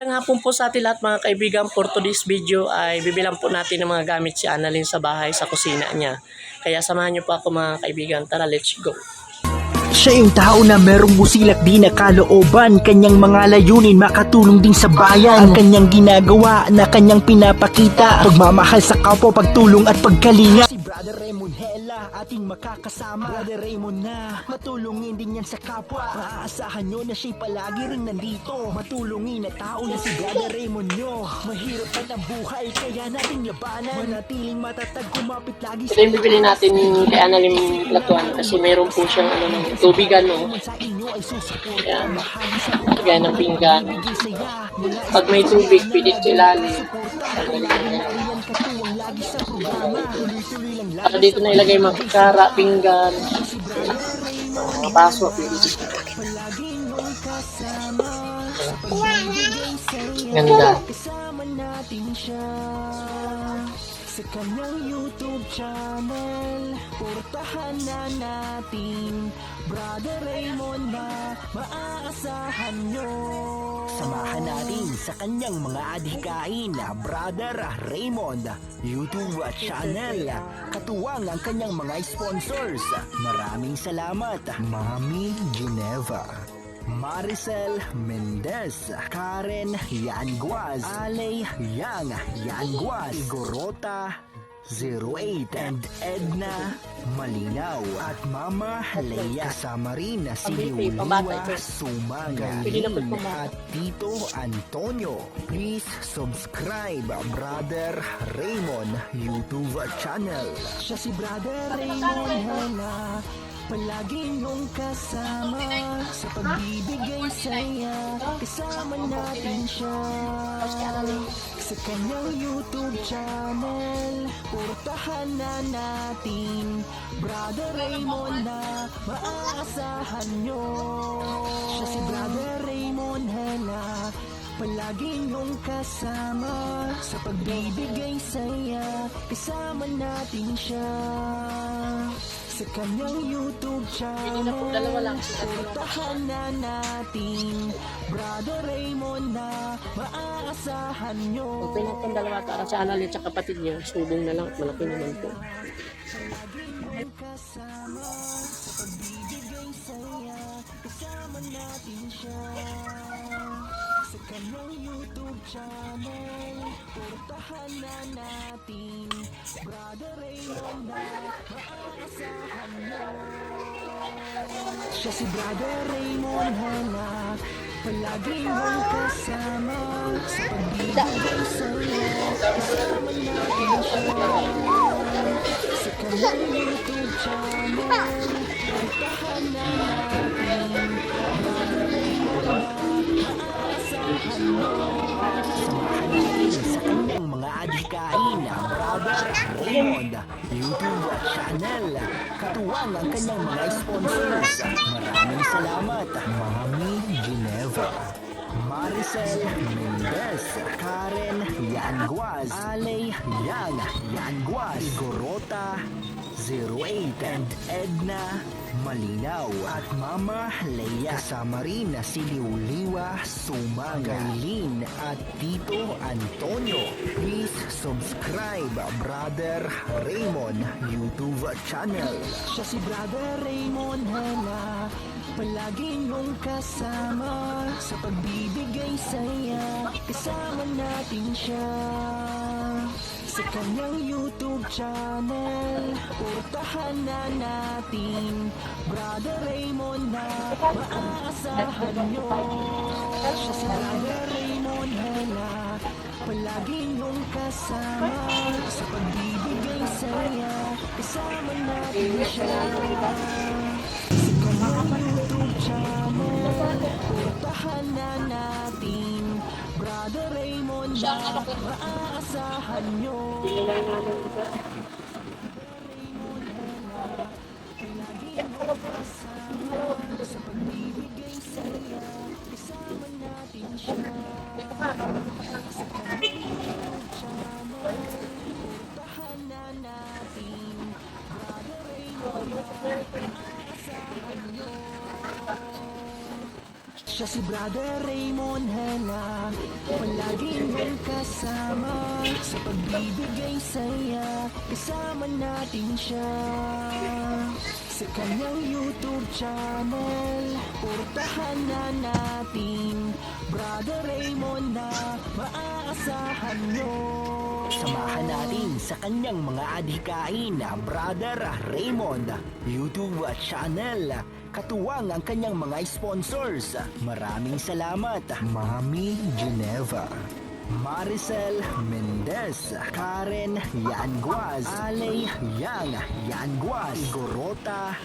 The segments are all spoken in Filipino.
Hapon po sa ating lahat mga kaibigan, for today's video ay bibilang po natin ng mga gamit si Annalyn sa bahay, sa kusina niya. Kaya samahan niyo po ako mga kaibigan. Tara, let's go. Siya yung tao na merong busilak di na kalooban Kanyang mga layunin makatulong din sa bayan Ang kanyang ginagawa na kanyang pinapakita Pagmamahal sa kapwa, pagtulong at pagkalinga Brother Raymond Hela ating makakasama. Brother Raymond na matulungin din yan sa kapwa. Maaasahan nyo na siya'y palagi rin nandito. Matulungin na tao na si Brother Raymond nyo. Mahirap pa ang buhay kaya nating labanan. Manatiling matatag kumapit lagi Ito yung bibili natin kay Annalyn Latuan kasi meron po siyang ano, ng tubigan, no? sa inyo ay susuporta Yan. Bahagi sa Kagaya ng pinggan. Pag may tubig, pwede sa ilalim. Katuwang lagi sa programa. Tuloy-tuloy lang At dito na ilagay mga kutsara, pinggan, mga baso, Ganda. Kasama natin siya Sa kanyang YouTube channel Portahan na natin. Brother Raymond na maaasahan nyo Samahan natin sa kanyang mga adhikain Brother Raymond YouTube channel. Katuwang ang kanyang mga sponsors. Maraming salamat Mami Gineva Maricel Mendez, Karen Yanguaz, Ale Yang Yanguaz, Igorota 08 and Edna Malinaw at Mama Leia kasama rin na si Pambiti, pambata Liwa ito. Sumangalin Pwede na po pambata. at Tito Antonio. Please subscribe Brother Raymond YouTube channel. Siya si Brother Raymond Hela Palagi niyong kasama Sa pagbibigay saya Kasama natin siya Sa kanyang YouTube channel Portahan na natin. Brother Raymond na maaasahan nyo. Siya si Brother Raymond Hela Palagi niyong kasama. Sa pagbibigay saya Kasama natin siya. Sa kanyang YouTube channel. Portahan na natin. Brother Raymond na maaasahan nyo. Kung pinatong dalawa para sa Annalyn at kapatid niya, subong na lang at malaki naman po. Sa kanyang YouTube channel portahan na natin. Brother Raymond na maaasahan mo. Siya si Brother Raymond Hana palagi mong kasama sa mo sa kanyang mga adhikain na Brother Raymond YouTube channel. Katuwang ang kanyang mga sponsors. Maraming salamat Mami Gineva Maricel Mendez, Karen Yanguaz, Ale Yang Yanguaz, Igorota 08 and Edna Malinaw at Mama Leia. Kasama rin na si Liuliwa Sumangalin at Tito Antonio. Please subscribe Brother Raymond YouTube channel. Siya si Brother Raymond Hela. Palagi niyong kasama Sa pagbibigay saya. Kasama natin siya Sa kanyang YouTube channel Portahan na natin. Brother Raymond na maaasahan nyo. Siya si Brother Raymond Hela Palagi niyong kasama. Sa pagbibigay saya Kasama natin siya. Sa kanyang YouTube channel Portahan na natin Brother Raymond na maaasahan nyo Lagi mo kasama Sa pagbibigay saya Kasama natin siya Sa YouTube channel Portahan na natin Brother Raymond Siya si Brother Raymond Hela. Palaging niyang kasama Sa pagbibigay saya Kasama natin siya Sa kanyang YouTube channel Portahan na natin. Brother Raymond na maaasahan nyo. Samahan natin sa kanyang mga adhikain Brother Raymond. YouTube channel Katuwang ang kanyang mga sponsors. Maraming salamat Mami Geneva Maricel Mendez Karen Yanguaz Ale Yang Yanguaz Igorota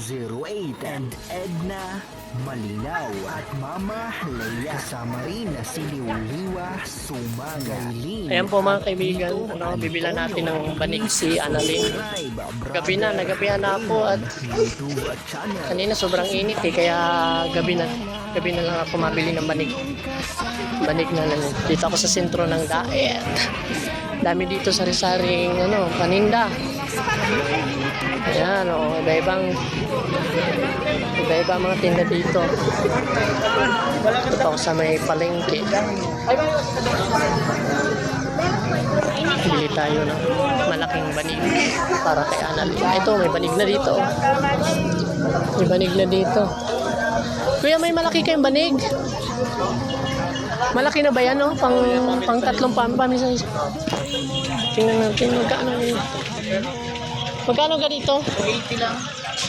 08 and Edna Malinaw at Mama Leia Kasama rin na si Liwliwa Sumang Gailin Ayan po mga kaibigan, ano, bibilan natin ng banig si Annalyn. Gabi na, nagabihan na ako at kanina sobrang init eh, kaya gabi na. Gabi na lang ako mabili ng banig. Banig na lang. Dito ako sa sentro ng Daet. Dami dito sa risaring ano, paninda. Ayan, o, iba-ibang iba-iba mga tinda dito. Dito ako sa may palengke. Bili tayo ng malaking banig para kay Annalyn. Ah, Ito, may banig na dito. May banig na dito. Kuya, may malaki kayong banig? Malaki na ba yan, no? Pang, pang tatlong pampa, minsan isa. Tingnan natin, magkano yun. Magkano ka dito? 80 lang.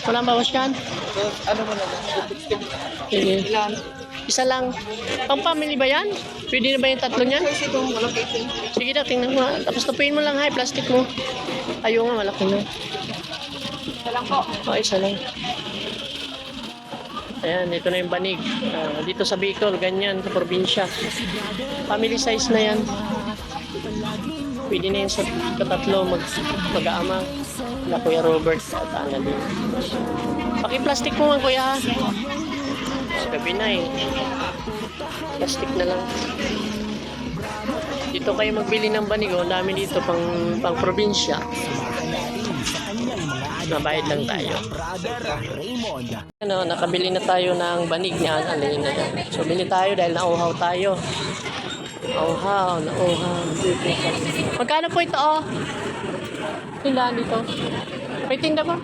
Walang bawas yan? Ano mo naman? Sige. Isa lang. Pang family ba yan? Pwede na ba yung tatlo niyan? Sige na, tingnan mo. Tapos tapuin mo lang, hay, plastic mo. Ayaw nga, malaki na. Isa lang po. Oh, isa lang. Ayan, ito na yung banig. Ah, dito sa Bicol, ganyan, sa probinsya. Family size na yan. Pwede na yun sa katatlo mag, mag-aama. Na Kuya Robert at Annalyn. Paki-plastic mo nga, Kuya. ha? Gabi na eh. Plastic na lang. Dito kayo magbili ng banig. Oh. Ang dami dito pang, pang probinsya. Nabayad lang tayo. Ano, nakabili na tayo ng banig ni Annalyn. So, bili tayo dahil nauhaw tayo. Nauhaw, nauhaw. Magkano po ito, oh? Ilan dito? May tinda ba?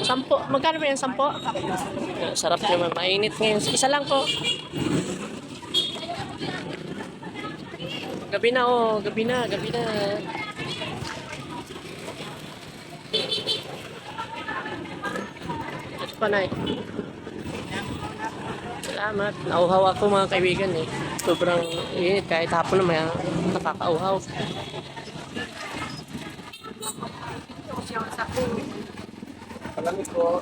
Sampo. Magkano ba yan? Sampo? Sarap naman. Mainit ngayon. Isa lang po. Gabi na, oh. Gabi na, gabi na. Ito pa, Nay. Salamat. Nauhaw ako mga kaibigan eh. Sobrang init. Kahit hapon naman nakakauhaw. Alam ko,